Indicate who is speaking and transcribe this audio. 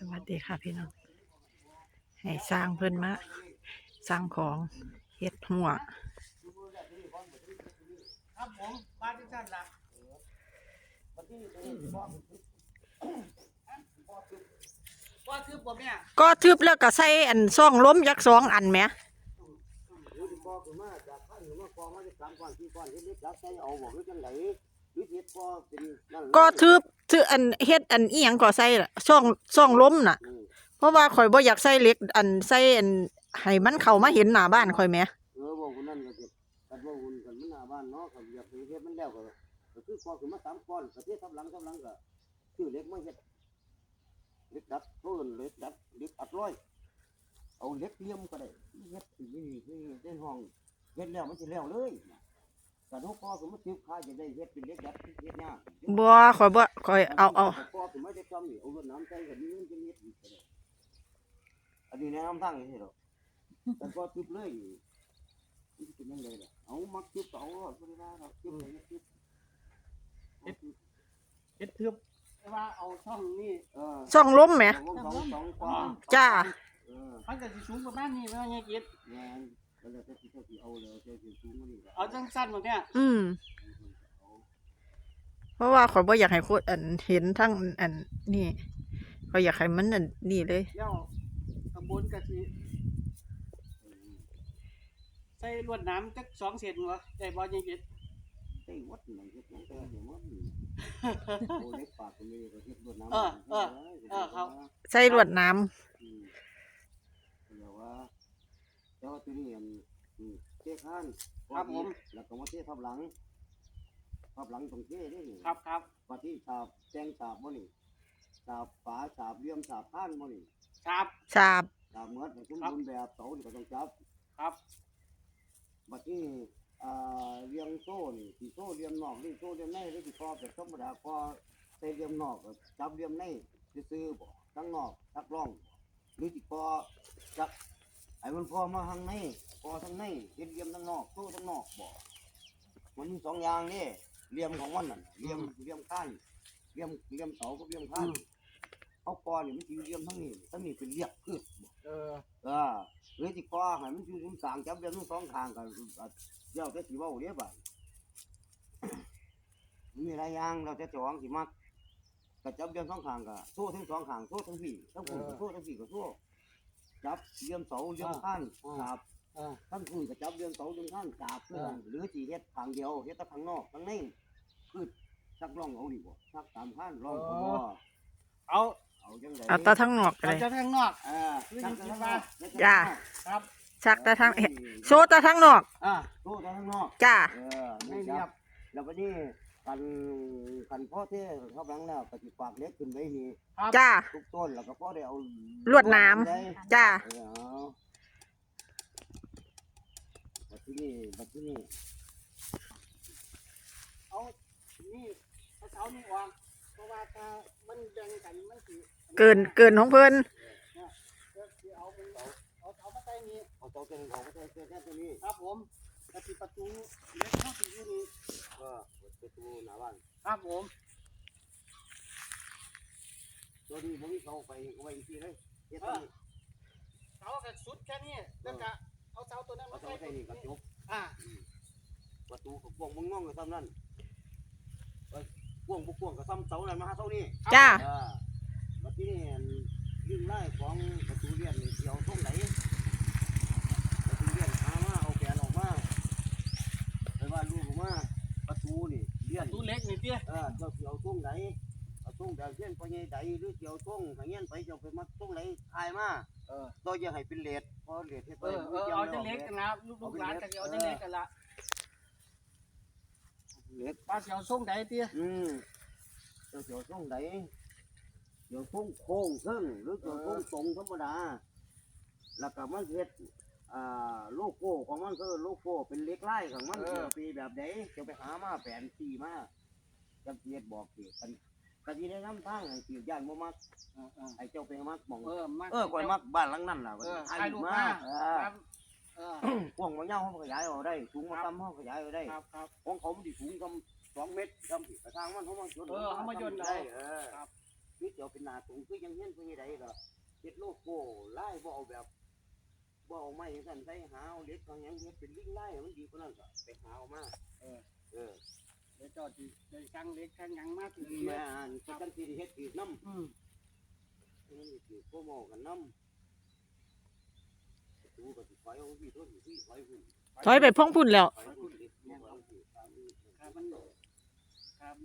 Speaker 1: สวัสดีค่ะพี่น้อง ให้สร้างเพิ่นมา สร้างของเฮ็ดหัว
Speaker 2: ครับผมบ้านที่ท่านละว่าคือผมเนี่ย
Speaker 1: ก็ทึบแล้วก็ใส่อันซ่องล้มยักษ์สองอันแหม
Speaker 3: หรือกมาจากข้างหรือมาฟองมาจากสามก้อนสี่ก้อนเล็กๆจับใส่เอาบอกหรือจังไหล
Speaker 1: ก็ทึบทึอันเฮ็ดอันอีหยังก็ใส่ล่ะซ่องซ่องล้มน่ะ
Speaker 3: อืม
Speaker 1: เพราะว่าข่อยบ่อยากใส่เหล็ก อันใส่อันให้มันเข้ามาเห็นหน้าบ้านข่อยแหม
Speaker 3: เออบอกคนนั้นก็เจ็บกันบอกคนกันมันหน้าบ้านเนาะก็อยากไปเฮ็ดมันแล้วก็ก็คือพ่อขึ้นมาสามก้อนประเทศทับหลังทับหลังก็ชื่อเล็กไม่เฮ็ดเล็กดัดเพิ่นเล็กดัดเล็กอัดร้อยเอาเล็กเลี่ยมก็ได้เฮ็ดที่นี่ที่ในห้องเฮ็ดแล้วมันสิแล้วเลย แต่ทุกพ่อขึ้นมาติบค่าจะได้เฮ็ดเป็นเล็กดัดเฮ็ดยาก
Speaker 1: บ่ข่อยบ่ข่อยเอาเอา
Speaker 3: พอถึงไม่ได้จำนี่เอารถน้ำใจกับนี้มันจะมีอีกเลยอันนี้แนะนำทางนี่หรอกแต่ก็จุดเลยนี่เป็นยังไงล่ะเอามักจุดเอาหรอกไม่ได้หรอกจุดไหนจุด
Speaker 2: เฮ็ดทึบแต่ว่าเอาช่องนี่
Speaker 3: เออ
Speaker 1: ซ่องล้มแหม
Speaker 3: สองสองสองกว่า
Speaker 1: จ้า
Speaker 3: เออ
Speaker 2: มันก็สิสูงประมาณนี้ว่าเนี่ยกิด
Speaker 3: แม่นแล้วจะที่เขาเอาเลยจะถึงสูงมันนี่
Speaker 2: เอาจังสั้นแบบเนี้ย
Speaker 1: อืม เพราะว่าข่อยบ่อยากให้คนอันเห็นทั้งอันนี่ข่อยอยากให้มันอันนี่เลย
Speaker 2: เดี๋ยวขบวนกะสิใส่ลวดน้ำจักสองเศษหัวได้บ่ยังกิด
Speaker 3: ไอ้วัดหนังเฮ็ดหนังแต่เดี๋ยวมันโอ้เล็กปากตรงนี้ก็เฮ็ดด้วยน้ำ
Speaker 1: ใส่ลวดน้ำ
Speaker 3: อืมเดี๋ยวว่า เดี๋ยวว่าตัวนี้อันอืมเจ๊ข้านแล้วก็มาเจ๊ทับหลังทับหลังตรงเจ๊นี่นี่
Speaker 2: ครับครับ
Speaker 3: ปฏิฉาบแจงฉาบบ่นี่ฉาบฝาฉาบเลี่ยมฉาบข้านบ่นี่
Speaker 2: ครับ
Speaker 1: ชาบ
Speaker 3: ฉาบเหมือนสมบูรณ์แบบเสานี่ก็ต้องจับ
Speaker 2: ครับ
Speaker 3: บัดนี้อ่าเลี่ยมโซ่นี่สิโซ่เลี่ยมนอกนี่โซ่เลี่ยมในหรือสิพอแบบธรรมดาพอใส่เลี่ยมนอกก็จับเลี่ยมในซื่อๆบ่ทั้งนอกทักร่อง หรือสิพอจับ ไอ้มันพอมาทางในพอทางในเฮ็ดเลี่ยมทั้งนอกโซ่ทั้งนอกบ่มันมีสองอย่างนี่เลี่ยมของมันน่ะเลี่ยมเลี่ยมข้านเลี่ยมเลี่ยมเสากับเลี่ยมข้านเอาปอนี่มันสิอยู่เลี่ยมทั้งนี้ทั้งนี้เป็นเรียบคือบ่
Speaker 2: เออ
Speaker 3: เออหรือที่คอให้มันอยู่ตรงกลางจับเรื่องทั้งสองข้างกันเดี๋ยวจะสิเว้าเด้บ่ามีหลายอย่างเราจะจองสิมักก็จับเรื่องสองข้างก็โซ่ทั้งสองข้างโซ่ทั้งพี่ทั้งคุณก็โซ่ทั้งพี่ก็โซ่ จับเรื่องเสาเรื่องข้านจับ
Speaker 2: เออ
Speaker 3: ทั้งคุณก็จับเรื่องเสาเรื่องข้านจับเพื่อนหรือสิเฮ็ดข้างเดียวเฮ็ดแต่ข้างนอกข้างในคือสักร่องเอานี่บ่สักตามข้านร่องก็บ่
Speaker 2: เอา
Speaker 3: เอาจังได๋
Speaker 1: เอาแตาทั้งนอกเล
Speaker 2: เอา
Speaker 1: ย
Speaker 2: จากข้างนอก
Speaker 3: เออสักแต่ข้างนอก
Speaker 1: จ้า
Speaker 2: ครับ
Speaker 1: ชักแตาทั้งเอ๊ะโซแตาทั้งนอก
Speaker 2: อ่า
Speaker 3: โซ่แต่ข้างนอก
Speaker 1: จ้า
Speaker 3: เออ
Speaker 2: ไม่
Speaker 3: ไม่
Speaker 2: เรี
Speaker 3: เรี
Speaker 2: ย
Speaker 3: ย
Speaker 2: บ
Speaker 3: บแล้ววัน นี้กันกันพ่อเท่เขาแบงแล้วก็สิฝากเล็กขึ้นไว้นี่
Speaker 2: ครับ
Speaker 1: จ้า
Speaker 3: ทุกต้นแล้วก็พ่อได้เอา
Speaker 1: ลวดหนาม
Speaker 3: ได้
Speaker 1: จ้า
Speaker 3: เออเอาบัดที่นี่บัดที่นี่
Speaker 2: เอานี่เอาเสานี่ออกเพราะว่าถ้ามันแบ่งกันมันสิ
Speaker 1: เกินเกินของเพิ่น
Speaker 2: เดี๋ยวสิเอาเป็นเอาเอาเสามาใส่นี่
Speaker 3: เอาเตัวเป็นของเขาใส่แค่ตัวนี้
Speaker 2: ครับผม กระติประตูเล็กเข้าสิอยู่นี่
Speaker 3: ก็ประตูหน้าบ้าน
Speaker 2: ครับผม
Speaker 3: ตัวนี้ผมเขาไปเอาไว้อีกทีเลยเฮ็ดตัวนี้
Speaker 2: เสาก็สุดแค่นี้แล้วก็เอาเสาตัวนั้น
Speaker 3: เอา
Speaker 2: มา
Speaker 3: เตัว
Speaker 2: ใส่
Speaker 3: ใส่นี่กระจก
Speaker 2: อ่า
Speaker 3: ประตูกับพวงมึงงงกับซ้ำนั่นเอ้ยพวงบุกพวงกับซ้ำเสานั่นมาหาเสานี่
Speaker 1: จ้า
Speaker 3: อ่าบัดนี้ยิงไล่ของประตูเลียนนี่เดี๋ยวตรงไหนประตูเลียนหามาเอาแขนออกมาไปว่าลูกออกมาประตูนี่เลี ยน
Speaker 2: ตู้เล็กนี่เตี้ย
Speaker 3: เออเจ้าสิเอาตรงไหนเอาตรงแบบเช่นไปยังใดหรือเจียวตรงหางเงี้ยไปเจ้าไปมาตรงไหนทายมา
Speaker 2: เออ
Speaker 3: ตัวอย่าให้เป็นเลดเพราะเลดให้
Speaker 2: เออเออเอาจะเล็กกันนะลูกหลานกันเอาจะเล็กกันละ
Speaker 3: เลด
Speaker 2: ป้าสิเอาส่งใดเตี้ย
Speaker 3: อืมเจ้าเจียวตรงไหนเจียวตรงโค้งครึ่งหรือเจียวตรงตรงธรรมดาแล้วก็มันเฮ็ด อ่าโลโก้ของมันคือโลโก้เป็นเล็กไล่ของมันเดี๋ยวปีแบบไหนจะไปหามาแผนที่มาจำเกียดบอกเกียกันกันที่ได้นำทางให้เกียดย่านบ่มัก
Speaker 2: เออเออ
Speaker 3: ไอ้เจ้าไปมักหมอง
Speaker 2: เออมา
Speaker 3: เออก่อยมักบ้านหลังนั้นล่ะ
Speaker 2: เออ
Speaker 3: ถ่าย
Speaker 2: ถ่าย
Speaker 3: รู
Speaker 2: รู
Speaker 3: ป
Speaker 2: ป
Speaker 3: มา
Speaker 2: มา
Speaker 3: เอ
Speaker 2: ค
Speaker 3: อ
Speaker 2: รับเออ
Speaker 3: พวงบางอย่างเขาขยายเอาได้สูงมาต่ำเขาขยายเอาได้
Speaker 2: ครับครับ
Speaker 3: ของเขามันดิสูงกำสองเมตรกำผิดทางมันเขามาจน
Speaker 2: เออเขามาย่นเอา
Speaker 3: ได้เออ
Speaker 2: ครับ
Speaker 3: นี่เดี๋ยวเป็นหนาสูงคือยังเงี้ยนคือยังไงก็เฮ็ดโลโก้ไล่บ่เอาแบบ บ่เอาไม้จังซั่นใส่หาเอาเหล็กเอาหยังเฮ็ดเป็นลิงไล่มันดีกว่านั้นก็ไปหาเอามา
Speaker 2: เออ
Speaker 3: เออ
Speaker 2: เดี๋ยวเจอดได้ช่างเล็กช่างหยังมากที
Speaker 3: แม่อันก็จังสิได้เฮ็ดอีกนำ
Speaker 2: อืม
Speaker 3: มันสิโปรโมทกันนำดูก็สิไปเอาพี่ตัวสิไปพุ่น
Speaker 1: ถอยไปพงพุ่นแล้ว
Speaker 3: ไปพุ่นดิ
Speaker 2: ครับมันครับ